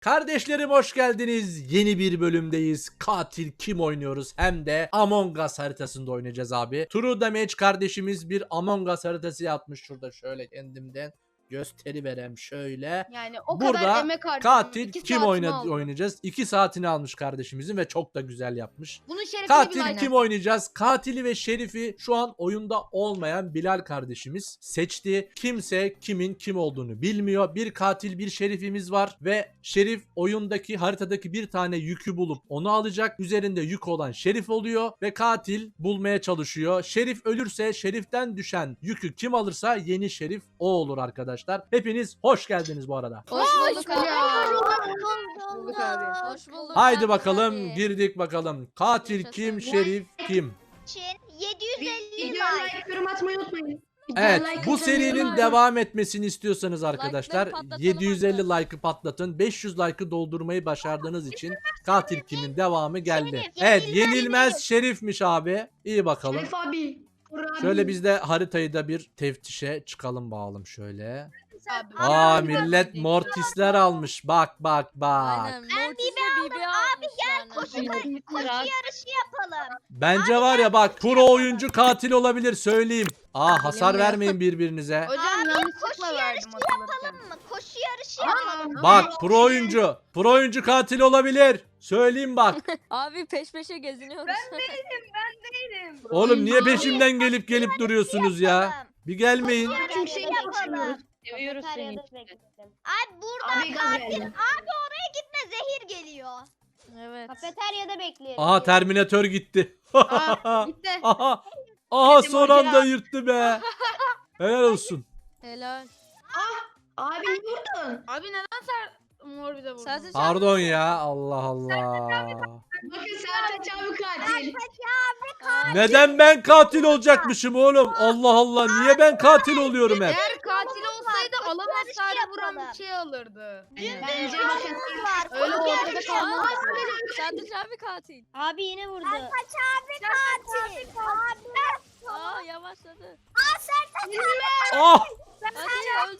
Kardeşlerim hoş geldiniz. Yeni bir bölümdeyiz. Katil kim oynuyoruz? Hem de Among Us haritasında oynayacağız abi. True Damage kardeşimiz bir Among Us haritası yapmış şurada şöyle kendimden gösteri verem şöyle. Yani o Burada kadar emek harcadım. Katil İki kim saatimi oynadı aldı. oynayacağız? 2 saatini almış kardeşimizin ve çok da güzel yapmış. Bunun şerefine bir Katil like. kim oynayacağız? Katili ve şerifi şu an oyunda olmayan Bilal kardeşimiz seçti. Kimse kimin kim olduğunu bilmiyor. Bir katil bir şerifimiz var ve şerif oyundaki haritadaki bir tane yükü bulup onu alacak. Üzerinde yük olan şerif oluyor ve katil bulmaya çalışıyor. Şerif ölürse şeriften düşen yükü kim alırsa yeni şerif o olur arkadaşlar. Hepiniz hoş geldiniz bu arada. Hoş bulduk abi. Hoş bulduk abi. Hoş bulduk. Haydi abi, bakalım girdik bakalım. Katil Yaşasın. kim şerif kim? için 750 Videoya like. like, yorum atmayı unutmayın. Videoya Evet like bu serinin devam etmesini istiyorsanız arkadaşlar Like'ları patlatalım 750 arkadaşlar. like'ı patlatın 500 like'ı doldurmayı başardığınız için katil kimin devamı geldi. Şerif, Evet yenilmez yenilmez Şerif. şerifmiş abi iyi bakalım. Şerif abi. Şöyle biz de haritayı da bir teftişe çıkalım bakalım şöyle. Abi. Aa millet mortisler almış bak bak bak. Aynen. Mortis'le Bibi Abi gel Koşu, koşu yarışı yapalım. Bence var ya bak pro oyuncu katil olabilir söyleyeyim. Aa hasar vermeyin birbirinize. Hocam yanlışlıkla koşu yarışı. Yapalım mı? Koşu yarışı yapalım. Bak pro oyuncu. Pro oyuncu katil olabilir. Söyleyeyim bak. Abi peş peşe geziniyoruz. Oğlum niye peşimden gelip gelip duruyorsunuz ya? Bir gelmeyin. Çünkü çok Yapalım. seviyoruz. Seni. Abi burada Abi gaz geldi. gitme zehir geliyor. evet. Kafeteryada bekleyelim. Aha Terminator gitti. Aa, gitti. Aha. Aha son anda yırttı be. Helal olsun. Helal. Abi niye vurdun? Abi neden ser mor bir de vurdun? Sadece Pardon ya. Allah Allah. Bakın Sertaç abi katil. Neden ben katil olacakmışım oğlum? Allah Allah. Niye ben katil oluyorum hep? Eğer katil olsaydı yarışı hasarı vuran bir şey alırdı. Bence bakın. Öyle Öyle ortada ortada kalmaz. Sadece abi katil. Abi yine vurdu. Sertaç abi katil. Abi. Aa yavaşladı. Ah! Hadi öldü.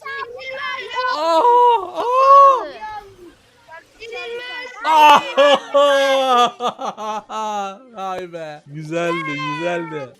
Ah! Ah! Ah! Ay be. Güzeldi, güzeldi.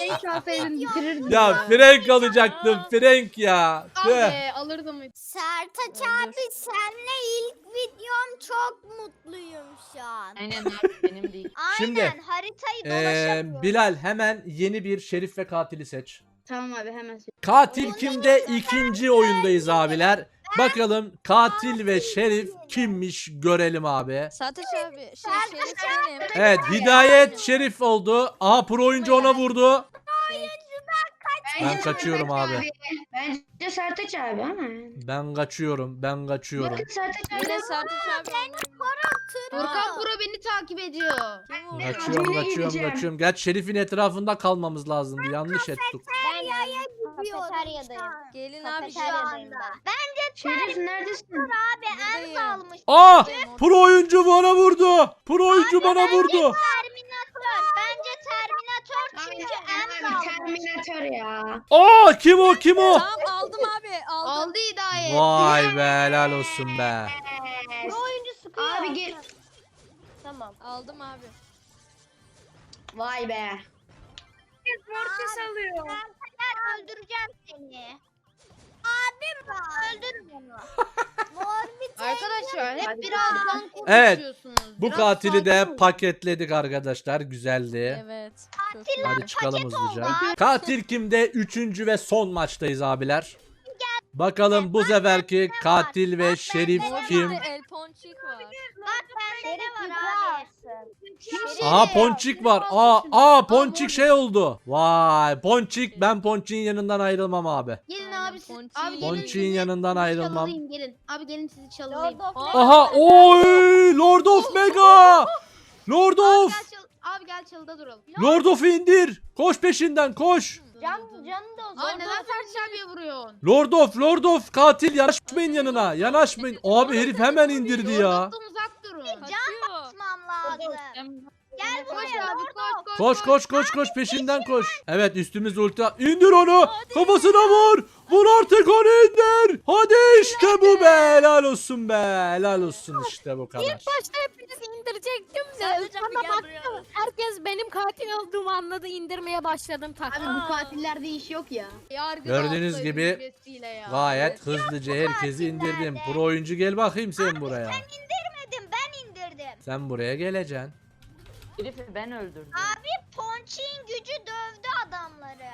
Renk alsaydın bitirirdin. Ya Frank alacaktım. Frank ya. Tüh. Abi alırdım. Sertaç abi senle ilk videom çok mutluyum şu an. Aynen abi benim değil. Aynen Şimdi, haritayı Ee, dolaşamıyorum. Bilal hemen yeni bir şerif ve katili seç. Tamam abi hemen Katil kimde? ikinci oyundayız abiler. Bakalım katil ve şerif kimmiş görelim abi. Sadece abi. Şey şerif benim. Evet Hidayet şerif oldu. Aha pro oyuncu ona vurdu. Ben kaçıyorum abi. Bence Sertaç abi ama. Ben kaçıyorum. Ben kaçıyorum. Bakın Sertaç abi. Yine sadece abi. Furkan Pro beni takip ediyor. Kim vurdu? Kaçıyorum, kaçıyorum, gideceğim. kaçıyorum. Gerçi şerifin etrafında kalmamız lazımdı. Yanlış ettik. Kafeteryaya gidiyorum. Kafeteryadayım. Gelin abi şerif. Kafeteryadayım ben. Şerif neredesin? Abi en Buradayım. almış. Aa! Pro oyuncu bana vurdu. Pro oyuncu bana vurdu. Terminator ya. Aa kim o kim o? Tamam aldım abi. Aldım. Aldı hidayet. Vay be helal olsun be. Bu oyuncu sıkıyor. Abi gel. Tamam. Aldım abi. Vay be. Mortis alıyor. Ben öldüreceğim seni. Abim öldür bunu. Mor Arkadaşlar hep birazdan Evet, konuşuyorsunuz. Bu Biraz katili sakin de olun. paketledik arkadaşlar. Güzeldi. Evet. Çok. Hadi çıkalım hızlıca. oldu. Katil kimde? Üçüncü ve son maçtayız abiler. Bakalım bu seferki katil ve şerif Orada kim? El Ponçik var. Bak bende ne var abi? Aha Ponçik var. Aa, aa Ponçik şey oldu. Vay Ponçik ben Ponçik'in yanından ayrılmam abi. Gelin abi siz. Ponçik. Abi gelin Ponçik'in sizi yanından ayrılmam. Çalılayım gelin. Abi gelin sizi çalılayım. Aa. Aha oy Lord of Mega. Lord Abi of. gel, çal abi gel çalıda duralım. Lord of indir. Koş peşinden koş. Can, canı da o Abi neden abiye vuruyorsun? Lord of Lord of katil yanaşmayın yanına. Yanaşmayın. Abi herif hemen indirdi ya. Yoldan Koş koş. Koş koş peşinden koş. Evet üstümüz ulti. İndir onu. Kafasına vur. Vur artık onu indir. Hadi işte bu be. Helal olsun be. Helal olsun işte bu kadar. Başta hepinizi indirecektim de Sadece sonra bir baktım herkes benim katil olduğumu anladı indirmeye başladım tak. Abi bu katillerde iş yok ya. Yargı Gördüğünüz gibi ya. Gayet hızlıca herkesi indirdim. Pro oyuncu gel bakayım sen buraya. Dedim ben indirdim. Sen buraya geleceksin. Herifi ben öldürdüm. Ponçik'in gücü dövdü adamları.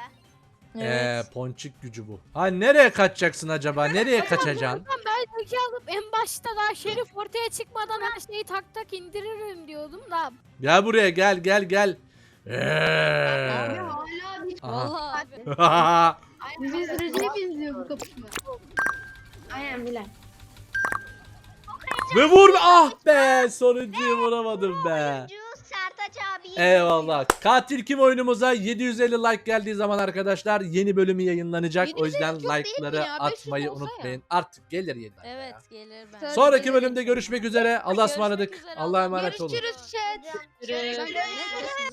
Ee, ponçik gücü bu. Ha nereye kaçacaksın acaba? Nereye kaçacaksın? Ben zeki alıp en başta daha Şerif ortaya çıkmadan her şeyi tak tak indiririm diyordum da. Gel buraya gel gel gel. Abi Ee. hala bir Aha. Vallahi abi. Süreciye benziyor bu kapışma. Aynen Bilal. Ve vur ah be sonuncuyu vuramadım be. Oyuncu abi. Eyvallah. Katil kim oyunumuza 750 like geldiği zaman arkadaşlar yeni bölümü yayınlanacak. O 750 yüzden çok değil mi like'ları ya? 500 atmayı olsa ya. unutmayın. Artık gelir 7 like. Evet ya. gelir ben. Sonra- Sonraki Gelir. bölümde görüşmek üzere. Allah'a Görüşmek ısmarladık. üzere. Allah'a emanet olun. Görüşürüz chat. Görüşürüz.